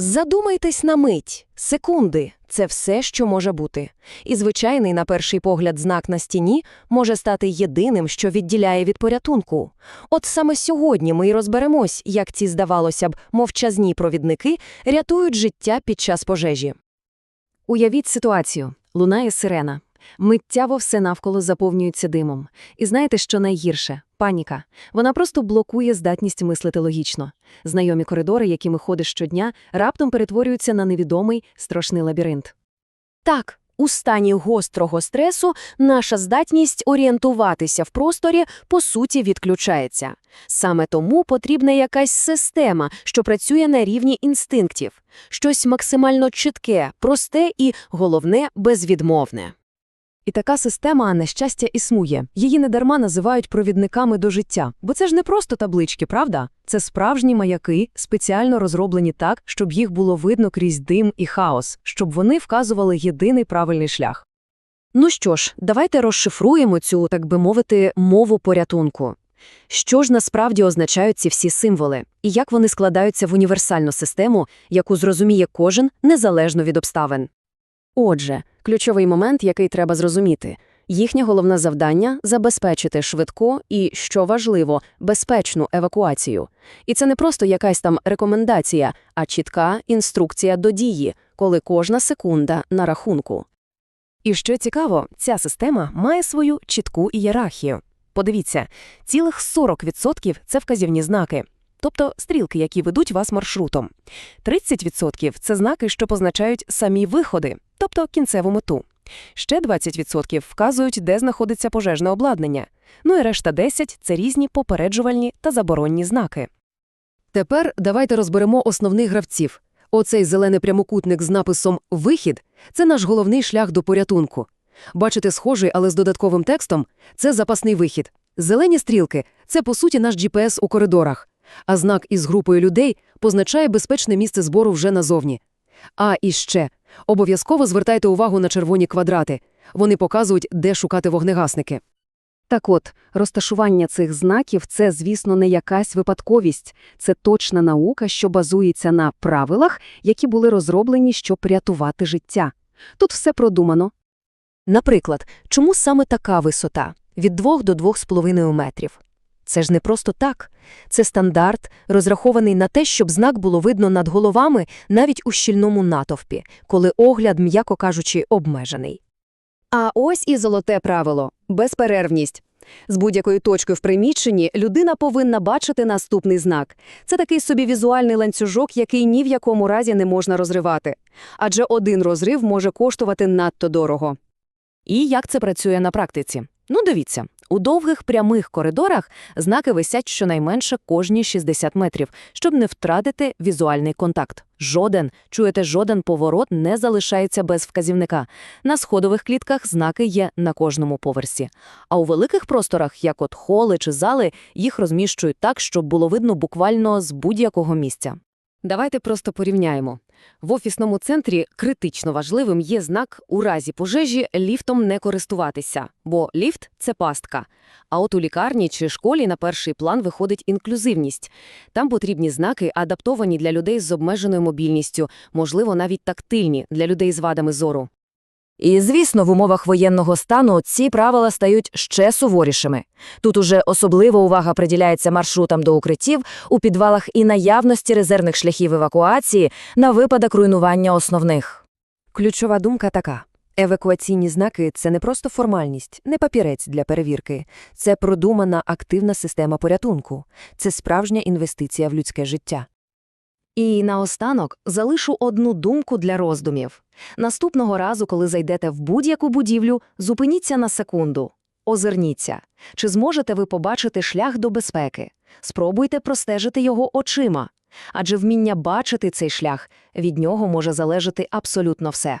Задумайтесь на мить, секунди – це все, що може бути. І звичайний, на перший погляд, знак на стіні може стати єдиним, що відділяє від порятунку. От саме сьогодні ми й розберемось, як ці, здавалося б, мовчазні провідники рятують життя під час пожежі. Уявіть ситуацію. Лунає сирена. Миттєво все навколо заповнюється димом. І знаєте, що найгірше? Паніка. Вона просто блокує здатність мислити логічно. Знайомі коридори, якими ходиш щодня, раптом перетворюються на невідомий страшний лабіринт. Так, у стані гострого стресу наша здатність орієнтуватися в просторі, по суті, відключається. Саме тому потрібна якась система, що працює на рівні інстинктів. Щось максимально чітке, просте і, головне, безвідмовне. І така система, на щастя, існує. Її недарма називають провідниками до життя. Бо це ж не просто таблички, правда? Це справжні маяки, спеціально розроблені так, щоб їх було видно крізь дим і хаос, щоб вони вказували єдиний правильний шлях. Ну що ж, давайте розшифруємо цю, так би мовити, мову порятунку. Що ж насправді означають ці всі символи, і як вони складаються в універсальну систему, яку зрозуміє кожен незалежно від обставин? Отже, ключовий момент, який треба зрозуміти. Їхнє головне завдання – забезпечити швидку і, що важливо, безпечну евакуацію. І це не просто якась там рекомендація, а чітка інструкція до дії, коли кожна секунда на рахунку. І що цікаво, ця система має свою чітку ієрархію. Подивіться, цілих 40% – це вказівні знаки, тобто стрілки, які ведуть вас маршрутом. 30% – це знаки, що позначають самі виходи, тобто кінцеву мету. Ще 20% вказують, де знаходиться пожежне обладнання. Ну і решта 10 – це різні попереджувальні та заборонні знаки. Тепер давайте розберемо основних гравців. Оцей зелений прямокутник з написом «Вихід» – це наш головний шлях до порятунку. Бачите, схожий, але з додатковим текстом – це запасний вихід. Зелені стрілки – це, по суті, наш GPS у коридорах. А знак із групою людей позначає безпечне місце збору вже назовні. А і ще – обов'язково звертайте увагу на червоні квадрати. Вони показують, де шукати вогнегасники. Так от, розташування цих знаків – це, звісно, не якась випадковість. Це точна наука, що базується на правилах, які були розроблені, щоб рятувати життя. Тут все продумано. Наприклад, чому саме така висота – від 2 до 2,5 метрів? Це ж не просто так. Це стандарт, розрахований на те, щоб знак було видно над головами навіть у щільному натовпі, коли огляд, м'яко кажучи, обмежений. А ось і золоте правило – безперервність. З будь-якою точкою в приміщенні людина повинна бачити наступний знак. Це такий собі візуальний ланцюжок, який ні в якому разі не можна розривати. Адже один розрив може коштувати надто дорого. І як це працює на практиці? Ну, дивіться. У довгих прямих коридорах знаки висять щонайменше кожні 60 метрів, щоб не втратити візуальний контакт. Жоден, чуєте, жоден поворот не залишається без вказівника. На сходових клітках знаки є на кожному поверсі. А у великих просторах, як от холи чи зали, їх розміщують так, щоб було видно буквально з будь-якого місця. Давайте просто порівняємо. В офісному центрі критично важливим є знак «У разі пожежі ліфтом не користуватися», бо ліфт – це пастка. А от у лікарні чи школі на перший план виходить інклюзивність. Там потрібні знаки, адаптовані для людей з обмеженою мобільністю, можливо, навіть тактильні для людей з вадами зору. І, звісно, в умовах воєнного стану ці правила стають ще суворішими. Тут уже особлива увага приділяється маршрутам до укриттів у підвалах і наявності резервних шляхів евакуації на випадок руйнування основних. Ключова думка така. Евакуаційні знаки – це не просто формальність, не папірець для перевірки. Це продумана активна система порятунку. Це справжня інвестиція в людське життя. І наостанок залишу одну думку для роздумів. Наступного разу, коли зайдете в будь-яку будівлю, зупиніться на секунду. Озирніться. Чи зможете ви побачити шлях до безпеки? Спробуйте простежити його очима. Адже вміння бачити цей шлях, від нього може залежати абсолютно все.